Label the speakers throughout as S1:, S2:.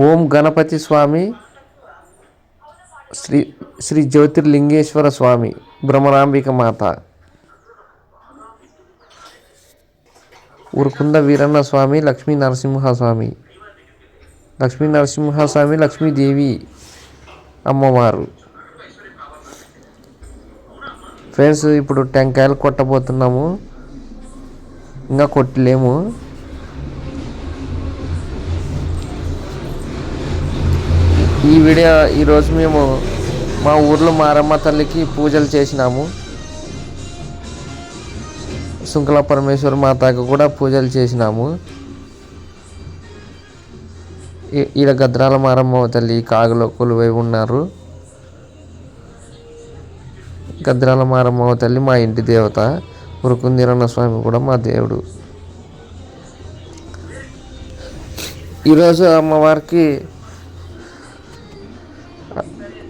S1: ఓం గణపతి స్వామి శ్రీ శ్రీ జ్యోతిర్లింగేశ్వర స్వామి భ్రమరాంబిక మాత. ఉరుకుంద వీరన్న స్వామి లక్ష్మీ నరసింహస్వామి లక్ష్మీ నరసింహస్వామి లక్ష్మీదేవి అమ్మవారు. ఫ్రెండ్స్ ఇప్పుడు టెంకాయలు కొట్టబోతున్నాము. ఇంకా కొట్టలేము. ఈ వీడియో ఈరోజు మేము మా ఊర్లో మారమ్మ తల్లికి పూజలు చేసినాము. శుంకల పరమేశ్వర మాతకు కూడా పూజలు చేసినాము. ఈ- ఈడ గద్రాల మారమ్మ తల్లి కాగులో కొలువై ఉన్నారు. గద్రాల మారమ్మ తల్లి మా ఇంటి దేవత ఉరుకుందిరన్న స్వామి కూడా మా దేవుడు. ఈరోజు అమ్మవారికి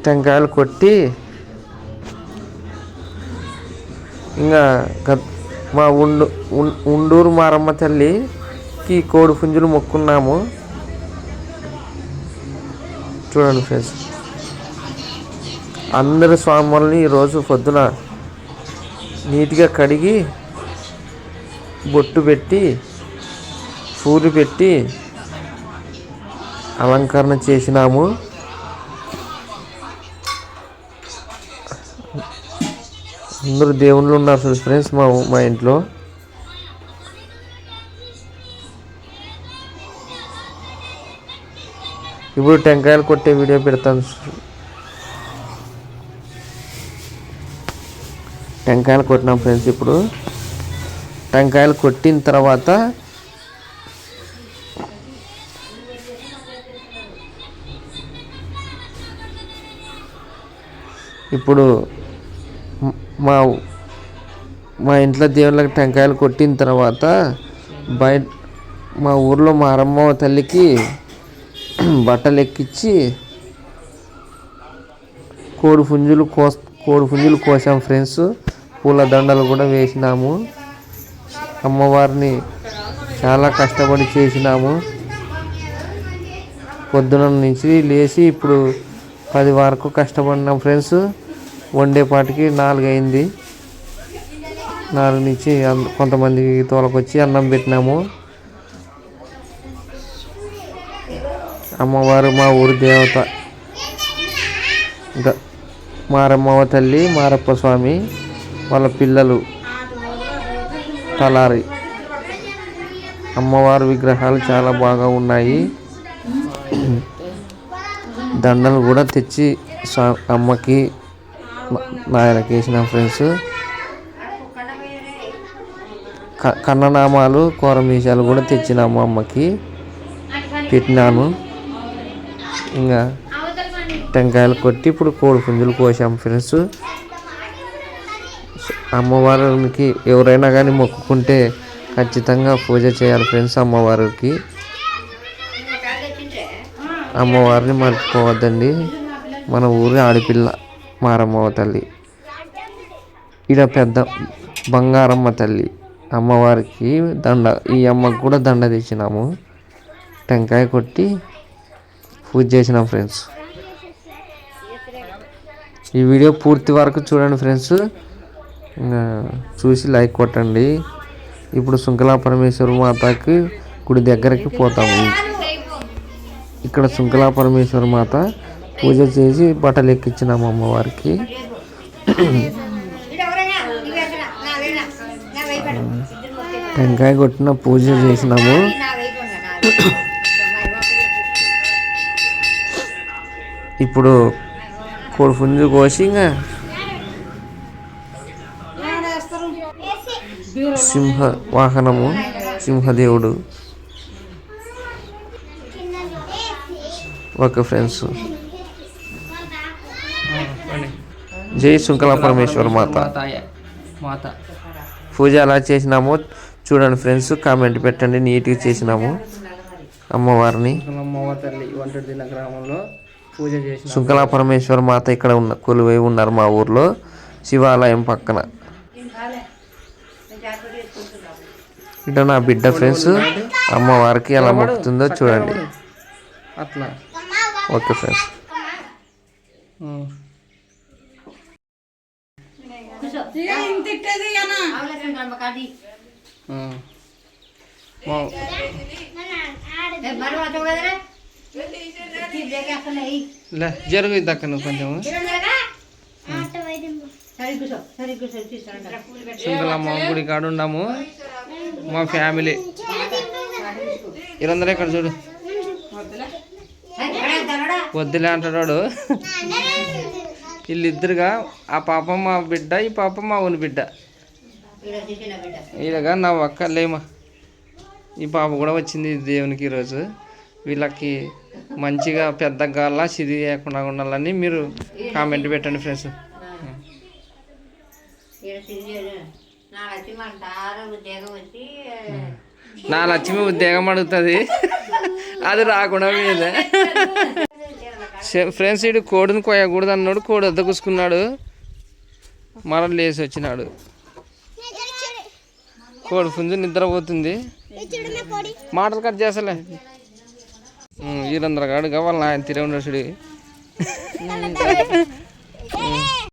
S1: టెంకాయలు కొట్టి ఇంకా మా ఉండు ఉండూరు మారమ్మ తల్లికి కోడి పుంజులు మొక్కున్నాము. చూడండి ఫ్రెండ్స్ అందరి స్వాములని ఈరోజు పొద్దున నీట్గా కడిగి బొట్టు పెట్టి పూలు పెట్టి అలంకరణ చేసినాము. అందరూ దేవుళ్ళు ఉన్నారు ఫ్రెండ్స్ మా మా ఇంట్లో. ఇప్పుడు టెంకాయలు కొట్టే వీడియో పెడతాను టెంకాయలు కొట్టినాం ఫ్రెండ్స్ ఇప్పుడు. టెంకాయలు కొట్టిన తర్వాత ఇప్పుడు మా మా ఇంట్లో దేవుళ్ళకి టెంకాయలు కొట్టిన తర్వాత బయట మా ఊర్లో మా అరమ్మ తల్లికి బట్టలు ఎక్కించి కోడి పుంజులు కోస్ కోడి పుంజులు కోసాం ఫ్రెండ్స్. పూల దండలు కూడా వేసినాము. అమ్మవారిని చాలా కష్టపడి చేసినాము. పొద్దున నుంచి లేచి ఇప్పుడు పది వరకు కష్టపడినాం ఫ్రెండ్స్. వండేపాటికి నాలుగు అయింది. నాలుగు నుంచి కొంతమందికి తోలకొచ్చి అన్నం పెట్టినాము. అమ్మవారు మా ఊరి దేవత. గ- మారమ్మవ తల్లి మారప్ప స్వామి వాళ్ళ పిల్లలు. తలారి. అమ్మవారి విగ్రహాలు చాలా బాగా ఉన్నాయి. దండలు కూడా తెచ్చి స్వా- అమ్మకి నా- ఆయనకి వేసిన ఫ్రెండ్స్ క- కన్ననామాలు కోరమీసాలు కూడా తెచ్చినాము అమ్మకి. పెట్టినాను ఇంకా టెంకాయలు కొట్టి ఇప్పుడు కోడి పుంజులు కోసాం ఫ్రెండ్స్ అమ్మవారికి ఎవరైనా కానీ మొక్కుకుంటే ఖచ్చితంగా పూజ చేయాలి ఫ్రెండ్స్ అమ్మవారికి. అమ్మవారిని మర్చిపోవద్దండి. మన ఊరి ఆడపిల్ల. మారమ్మ తల్లి. ఇలా పెద్ద బంగారమ్మ తల్లి. అమ్మవారికి దండ ఈ అమ్మకు కూడా దండ తెచ్చినాము. టెంకాయ కొట్టి పూజ చేసినాం ఫ్రెండ్స్. ఈ వీడియో పూర్తి వరకు చూడండి ఫ్రెండ్స్. చూసి లైక్ కొట్టండి. ఇప్పుడు శుంకలా పరమేశ్వర మాతకి గుడి దగ్గరికి పోతాము. ఇక్కడ శుంకలా పరమేశ్వర మాత పూజ చేసి బట్టలు ఎక్కించినాము అమ్మవారికి. టెంకాయ కొట్టిన పూజ చేసినాము. ఇప్పుడు కోడి పుంజు కోసి ఇంకా సింహ వాహనము సింహదేవుడు. Okay friends. జై శుంకల పరమేశ్వర మాత.
S2: మాత
S1: పూజ ఎలా చేసినామో చూడండి ఫ్రెండ్స్ కామెంట్ పెట్టండి నీట్గా చేసినాము. అమ్మవారిని.
S2: అమ్మవ తల్లి వంటడి దిన గ్రామంలో పూజ చేసిన
S1: శుంకల పరమేశ్వర మాత ఇక్కడ ఉన్న కొలువై ఉన్నారు మా ఊర్లో శివాలయం పక్కన. ఇట నా బిడ్డ ఫ్రెండ్స్ అమ్మవారికి ఎలా మొక్కుతుందో చూడండి.
S2: అట్లా.
S1: Okay friends.
S2: జరుగు దక్క నువ్వు కొంచెం. సుందరమ్మ గుడి కాడ ఉన్నాము మా ఫ్యామిలీ. వీరందరూ ఇక్కడ చూడు. వద్దులే. అంటాడు వీళ్ళిద్దరుగా ఆ పాప మా బిడ్డ ఈ పాప మా ఊని బిడ్డ. ఈడగా నా ఒక్క లేమా. ఈ పాప కూడా వచ్చింది దేవునికి ఈరోజు. వీళ్ళకి మంచిగా పెద్ద గాల సిది లేకుండా ఉండాలని మీరు కామెంట్ పెట్టండి ఫ్రెండ్స్. నా లక్ష్మి ఉద్యోగం అడుగుతుంది. అది రాకుండా మీద ఫ్రెండ్స్ ఇడు కోడిని కోయకూడదు అన్నాడు కోడి వద్ద కూసుకున్నాడు. మరలు లేచి వచ్చినాడు. కోడి పుంజు నిద్రపోతుంది. మాటలు కట్ చేస్తలే. వీరందరూ కాడు వాళ్ళ ఆయన తిరే ఉన్నాడు చూడు.